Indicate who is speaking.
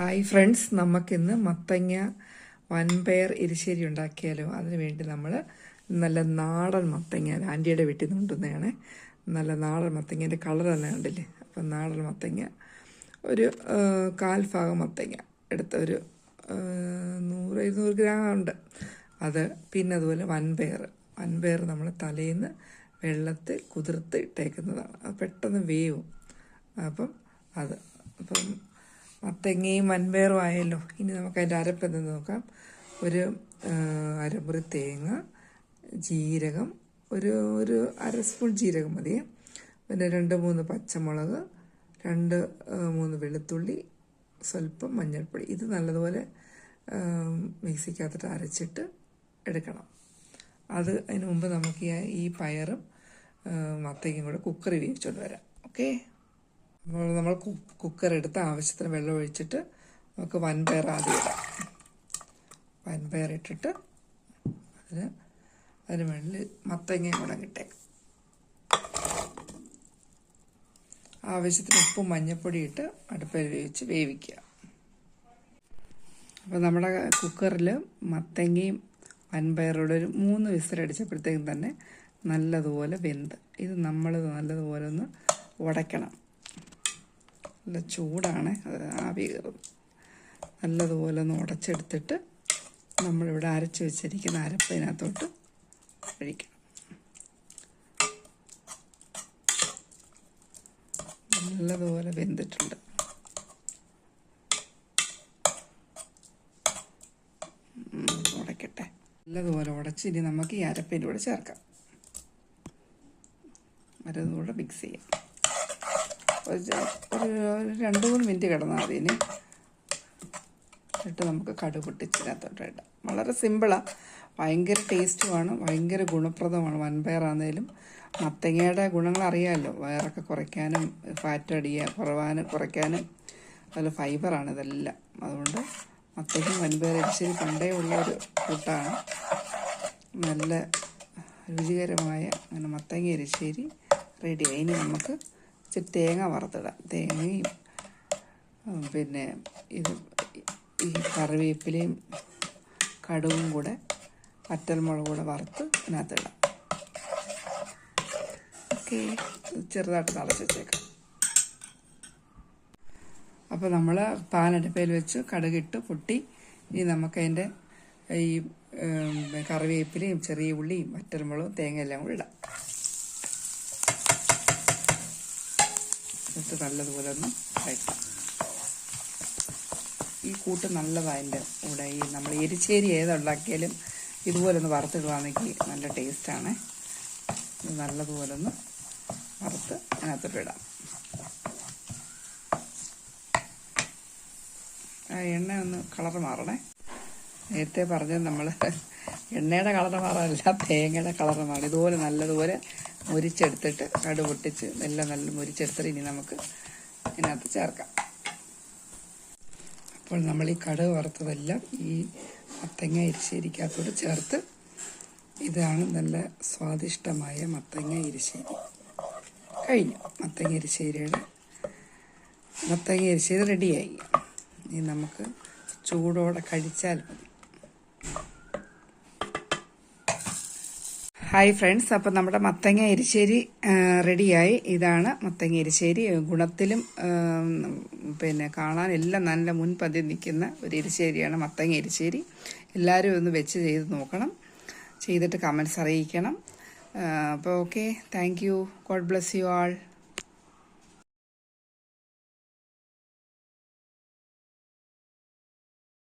Speaker 1: Hi friends നമുക്കിന്ന് മത്തങ്ങ വൻപയർ എരിശ്ശേരി ഉണ്ടാക്കിയാലോ? അതിന് വേണ്ടി നമ്മൾ നല്ല നാടൻ മത്തങ്ങ ആന്റിയുടെ വീട്ടിൽ നിന്ന് കൊണ്ടുവന്നതാണ്. നല്ല നാടൻ മത്തങ്ങേന്റെ കളർ തന്നെ കണ്ടില്ലേ? അപ്പം നാടൻ മത്തങ്ങ ഒരു കാൽഭാഗം കാൽ ഭാഗം മത്തങ്ങ. എടുത്ത ഒരു നൂറ് ഇരുന്നൂറ് ഗ്രാം ഉണ്ട്. അത് പിന്നെ അതുപോലെ വൻപയർ. വൻപയർ നമ്മൾ തലേന്ന് വെള്ളത്തിൽ കുതിർത്ത് ഇട്ടേക്കുന്നതാണ്. അത് പെട്ടെന്ന് വേവും. അപ്പം അത് അപ്പം മത്തങ്ങയും വൻപയറും ആയല്ലോ. ഇനി നമുക്ക് അതിന്റെ അരപ്പെന്തെന്ന് നോക്കാം. ഒരു അരമുറി തേങ്ങ ജീരകം ഒരു ഒരു അര സ്പൂൺ ജീരകം മതി. പിന്നെ രണ്ട് മൂന്ന് പച്ചമുളക് രണ്ട് മൂന്ന് വെളുത്തുള്ളി സ്വല്പം മഞ്ഞൾപ്പൊടി. ഇത് നല്ലതുപോലെ മിക്സിക്കകത്തിട്ട് അരച്ചിട്ട് എടുക്കണം. അത് അതിന് മുമ്പ് നമുക്ക് ഈ പയറും മത്തയ്ക്കും കൂടെ കുക്കറിൽ വേവിച്ചുകൊണ്ട് വരാം. ഓക്കേ? നമ്മൾ കുക്കർ എടുത്ത് ആവശ്യത്തിന് വെള്ളം ഒഴിച്ചിട്ട് നമുക്ക് വൻപയർ ആദ്യം ഇടാം. വൻപയർ ഇട്ടിട്ട് അതിന് അതിന് വേണ്ടി മത്തങ്ങയും കൂടെ കിട്ടേക്കും ആവശ്യത്തിന് ഉപ്പും മഞ്ഞൾപ്പൊടി ഇട്ട് അടുപ്പിൽ വേവിച്ച് വേവിക്കുക. അപ്പോൾ നമ്മുടെ കുക്കറിൽ മത്തങ്ങയും വൻപയറോടെ ഒരു മൂന്ന് വിസിലടിച്ചപ്പോഴത്തേക്കും തന്നെ നല്ലതുപോലെ വെന്ത്. ഇത് നമ്മൾ നല്ലതുപോലെ ഒന്ന് ഉടയ്ക്കണം നല്ല ചൂടാണ്. ആവി കയറും. നല്ലതുപോലെ ഒന്ന് ഉടച്ചെടുത്തിട്ട് നമ്മളിവിടെ അരച്ച് വെച്ചിരിക്കുന്ന അരപ്പതിനകത്തോട്ട് ഒഴിക്കണം. നല്ലതുപോലെ വെന്തിട്ടുണ്ട്. ഉടയ്ക്കട്ടെ നല്ലതുപോലെ ഉടച്ച് ഇനി നമുക്ക് ഈ അരപ്പിന്റെ കൂടെ ചേർക്കാം. അരതുകൂടെ മിക്സ് ചെയ്യാം. ഒരു രണ്ട് മൂന്ന് മിനിറ്റ് കിടന്നാൽ മതി ഇനി. എന്നിട്ട് നമുക്ക് കടുക് പൊട്ടിച്ചിനകത്തോട്ട് ഇടാം. വളരെ സിമ്പിളാണ് ഭയങ്കര ടേസ്റ്റുമാണ് ഭയങ്കര ഗുണപ്രദമാണ് വൻപയറാന്നേലും മത്തങ്ങയുടെ ഗുണങ്ങൾ അറിയാമല്ലോ വയറൊക്കെ കുറയ്ക്കാനും ഫാറ്റ് അടിയ കുറവാനും കുറയ്ക്കാനും. അതുപോലെ ഫൈബറാണ് ഇതെല്ലാം. അതുകൊണ്ട് മത്തങ്ങയും വൻപയർ ഇച്ചിരി പണ്ടേ ഉള്ള ഒരു കൂട്ടാണ്. നല്ല രുചികരമായ അങ്ങനെ മത്തങ്ങ എരിശ്ശേരി റെഡി ഇനി നമുക്ക് ഇച്ചിരി തേങ്ങ വറുത്തിടാം. തേങ്ങയും പിന്നെ ഇത് ഈ കറിവേപ്പിലയും കടുവും കൂടെ വറ്റൽമുളക് കൂടെ വറുത്ത് അതിനകത്തിടാം ഓക്കെ ചെറുതായിട്ട് തളച്ച് വെച്ചേക്കാം. അപ്പോൾ നമ്മൾ പാനടുപ്പയിൽ വെച്ച് കടുകിട്ട് പൊട്ടി ഇനി നമുക്കതിന്റെ ഈ കറിവേപ്പിലയും ചെറിയ ഉള്ളിയും വറ്റൽമുളകും തേങ്ങയെല്ലാം കൂടി ഇടാം. എന്നിട്ട് നല്ലതുപോലെ ഒന്ന് കഴിക്കാം. ഈ കൂട്ട് നല്ലതാണ് അതിന്റെ കൂടെ ഈ നമ്മൾ എരിച്ചേരി ഏതുണ്ടാക്കിയാലും ഇതുപോലെ ഒന്ന് വറുത്തിടുവാണെങ്കിൽ നല്ല ടേസ്റ്റാണ്. ഇത് നല്ലതുപോലെ ഒന്ന് വറുത്ത് അതിനകത്തോട്ടിടാം ആ എണ്ണ ഒന്ന് കളർ മാറണേ. നേരത്തെ പറഞ്ഞത് നമ്മൾ എണ്ണയുടെ കളർ മാറാനല്ല തേങ്ങയുടെ കളർ മാറും. ഇതുപോലെ നല്ലതുപോലെ മുരിച്ചെടുത്തിട്ട് കടു പൊട്ടിച്ച് എല്ലാം നല്ല മുരിച്ചെടുത്തിട്ട് ഇനി നമുക്ക് ഇതിനകത്ത് ചേർക്കാം. അപ്പോൾ നമ്മൾ ഈ കടുക് വറുത്തതെല്ലാം ഈ മത്തങ്ങ എരിശ്ശേരിക്കകത്തോട് ചേർത്ത് ഇതാണ് നല്ല സ്വാദിഷ്ടമായ മത്തങ്ങ ഇരിശ്ശേരി കഴിഞ്ഞു. മത്തങ്ങ ഇരിശ്ശേരിയുടെ മത്തങ്ങ ഇരിശ്ശേരി റെഡിയായി. ഇനി നമുക്ക് ചൂടോടെ കഴിച്ചാൽ മതി. ഹായ് ഫ്രണ്ട്സ് അപ്പം നമ്മുടെ മത്തങ്ങ എരിശ്ശേരി റെഡിയായി. ഇതാണ് മത്തങ്ങ എരിശ്ശേരി. ഗുണത്തിലും പിന്നെ കാണാൻ എല്ലാം നല്ല മുൻപന്തി നിൽക്കുന്ന ഒരു എരിശ്ശേരിയാണ് മത്തങ്ങ എരിശ്ശേരി. എല്ലാവരും ഒന്ന് വെച്ച് ചെയ്ത് നോക്കണം. ചെയ്തിട്ട് കമൻസ് അറിയിക്കണം. അപ്പോൾ okay thank you God bless you all